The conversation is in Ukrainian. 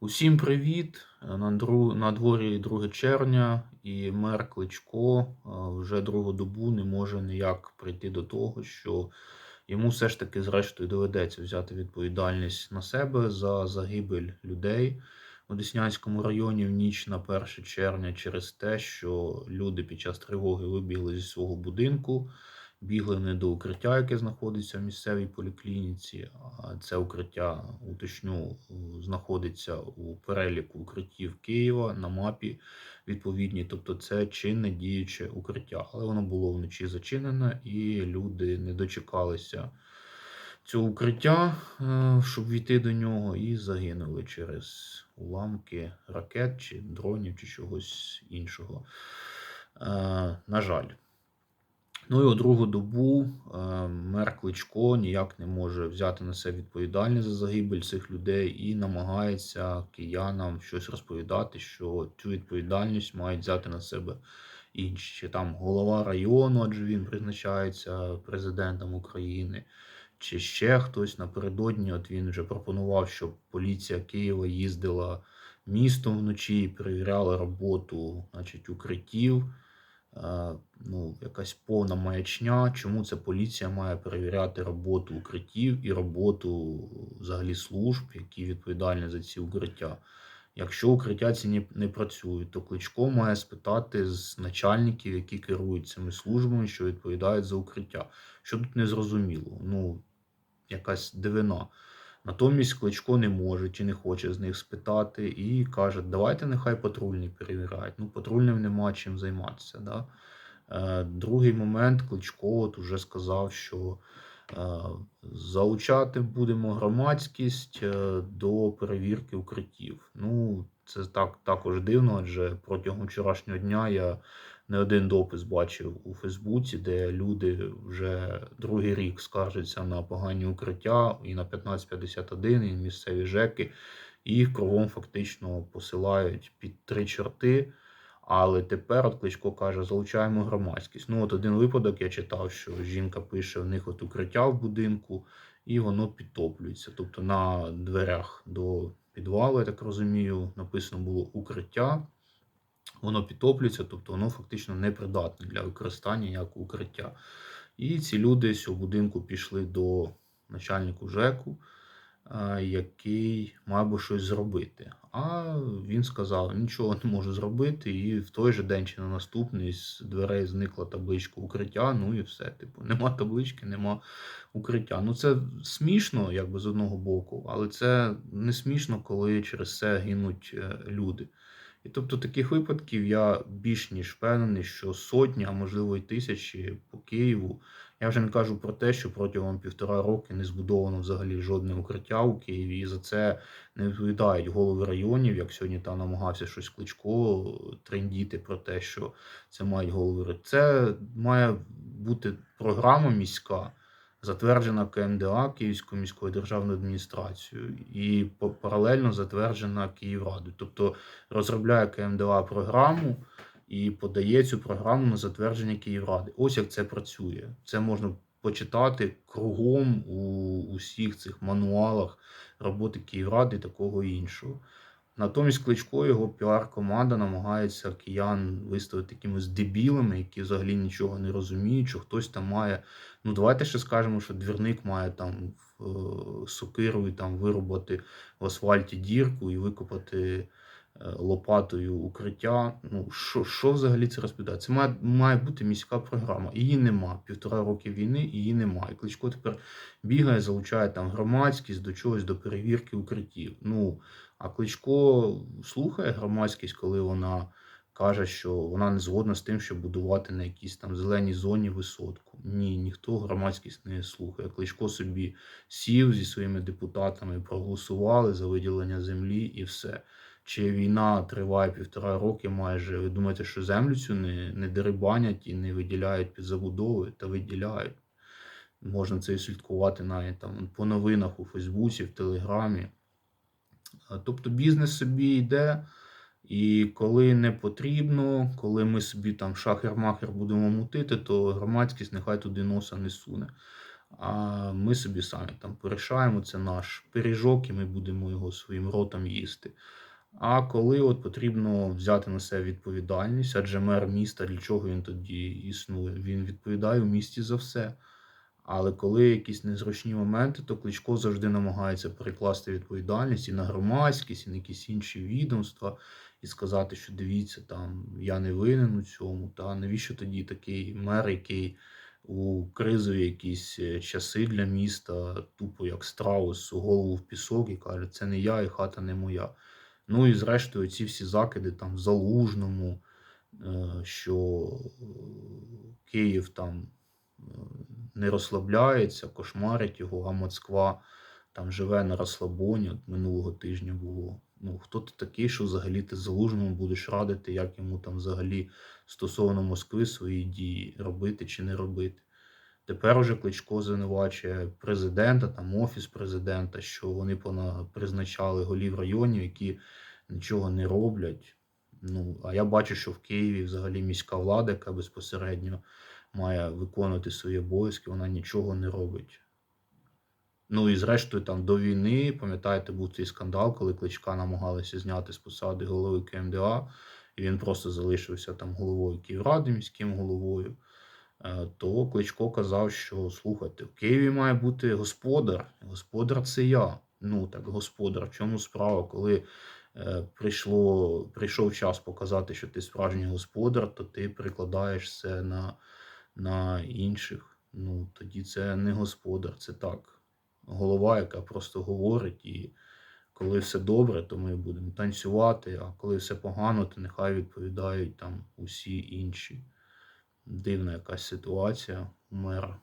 Усім привіт! На, дворі 2 червня, і мер Кличко вже другу добу не може ніяк прийти до того, що йому все ж таки, зрештою, доведеться взяти відповідальність на себе за загибель людей у Деснянському районі в ніч на 1 червня через те, що люди під час тривоги вибігли зі свого будинку, бігли не до укриття, яке знаходиться в місцевій поліклініці. А це укриття, уточню, знаходиться у переліку укриттів Києва на мапі відповідній. Тобто це чинне діюче укриття. Але воно було вночі зачинене, і люди не дочекалися цього укриття, е, щоб війти до нього, і загинули через уламки ракет чи дронів, чи чогось іншого. Е, На жаль. Ну і у другу добу е, мер Кличко ніяк не може взяти на себе відповідальність за загибель цих людей і намагається киянам щось розповідати, що цю відповідальність мають взяти на себе інші. Там голова району, адже він призначається президентом України, чи ще хтось напередодні. От він вже пропонував, щоб поліція Києва їздила містом вночі і перевіряла роботу, значить, укриттів. Е, ну, якась повна маячня, чому це поліція має перевіряти роботу укриттів і роботу взагалі служб, які відповідальні за ці укриття. Якщо укриття ці не, не працюють, то Кличко має спитати з начальників, які керують цими службами, що відповідають за укриття. Що тут не зрозуміло? Ну, якась дивина. Натомість Кличко не може чи не хоче з них спитати і каже, давайте нехай патрульні перевіряють. Ну, патрульним нема чим займатися. Да? Е, Другий момент Кличко от уже сказав, що е, залучати будемо громадськість е, до перевірки укриттів. Ну, це так також дивно, адже протягом вчорашнього дня я не один допис бачив у Фейсбуці, де люди вже другий рік скаржаться на погані укриття і на 1551, і місцеві ЖЕКи, і їх кругом фактично посилають під три чорти. Але тепер от Кличко каже, залучаємо громадськість. Ну, от один випадок я читав, що жінка пише: в них от укриття в будинку, і воно підтоплюється. Тобто на дверях до підвалу, я так розумію, написано було укриття воно підтоплюється, тобто воно фактично непридатне для використання як укриття. І ці люди з цього будинку пішли до начальнику ЖЕКу, який мав би щось зробити. А він сказав, нічого не можу зробити, і в той же день чи на наступний з дверей зникла табличка укриття. Ну і все. Типу, нема таблички, нема укриття. Ну це смішно, якби з одного боку, але це не смішно, коли через це гинуть е, люди. І тобто таких випадків я більш ніж впевнений, що сотні, а можливо й тисячі по Києву. Я вже не кажу про те, що протягом півтора роки не збудовано взагалі жодне укриття у Києві, і за це не відповідають голови районів, як сьогодні там намагався щось кличко трендіти про те, що це мають голови. Це має бути програма міська затверджена КМДА Київською міською державною адміністрацією і паралельно затверджена Київрадою. Тобто розробляє КМДА програму і подає цю програму на затвердження Київради. Ось як це працює. Це можна почитати кругом у усіх цих мануалах роботи Київради такого іншого. Натомість Кличко його піар-команда намагається киян виставити якимось дебілами, які взагалі нічого не розуміють, що хтось там має. Ну, давайте ще скажемо, що двірник має там е, сокирою там вирубати в асфальті дірку і викопати е, лопатою укриття. Ну, що що взагалі це розповідає? Це має має бути міська програма. Її нема. Півтора роки війни її немає. Кличко тепер бігає, залучає там громадськість до чогось, до перевірки укриттів. Ну, а Кличко слухає громадськість, коли вона каже, що вона не згодна з тим, щоб будувати на якійсь там зеленій зоні висотку. Ні, ніхто громадськість не слухає. Кличко собі сів зі своїми депутатами, проголосували за виділення землі і все. Чи війна триває півтора роки майже. Ви думаєте, що землю цю не не дерибанять і не виділяють під забудови, та виділяють. Можна це і слідкувати навіть там по новинах у Фейсбуці, в Телеграмі. Тобто бізнес собі йде, і коли не потрібно, коли ми собі там шахер-махер будемо мутити, то громадськість нехай туди носа не суне. А ми собі самі там порішаємо, це наш пиріжок, і ми будемо його своїм ротом їсти. А коли от потрібно взяти на себе відповідальність, адже мер міста для чого він тоді існує? Він відповідає в місті за все. Але коли якісь незручні моменти, то Кличко завжди намагається перекласти відповідальність і на громадськість, і на якісь інші відомства, і сказати, що дивіться, там я не винен у цьому. Та навіщо тоді такий мер, який у кризові якісь е, часи для міста, тупо як страус, голову в пісок і каже, це не я, і хата не моя. Ну і зрештою, ці всі закиди там в залужному, е, що е, Київ там не розслабляється, кошмарить його, а Москва там живе на розслабоні. От минулого тижня було. Ну, хто ти такий, що взагалі ти залужному будеш радити, як йому там взагалі стосовно Москви свої дії робити чи не робити. Тепер уже Кличко звинувачує президента, там офіс президента, що вони призначали голів районів, які нічого не роблять. Ну, а я бачу, що в Києві взагалі міська влада, яка безпосередньо має виконувати свої обов'язки, вона нічого не робить. Ну і зрештою, там до війни, пам'ятаєте, був цей скандал, коли Кличка намагалися зняти з посади голови КМДА, і він просто залишився там головою Київради, міським головою. Е, То Кличко казав, що слухайте, в Києві має бути господар. Господар це я. Ну так, господар. В чому справа? Коли е, прийшло, прийшов час показати, що ти справжній господар, то ти прикладаєш це на, на інших. Ну тоді це не господар, це так. Голова, яка просто говорить, і коли все добре, то ми будемо танцювати, а коли все погано, то нехай відповідають там усі інші. Дивна якась ситуація у мера.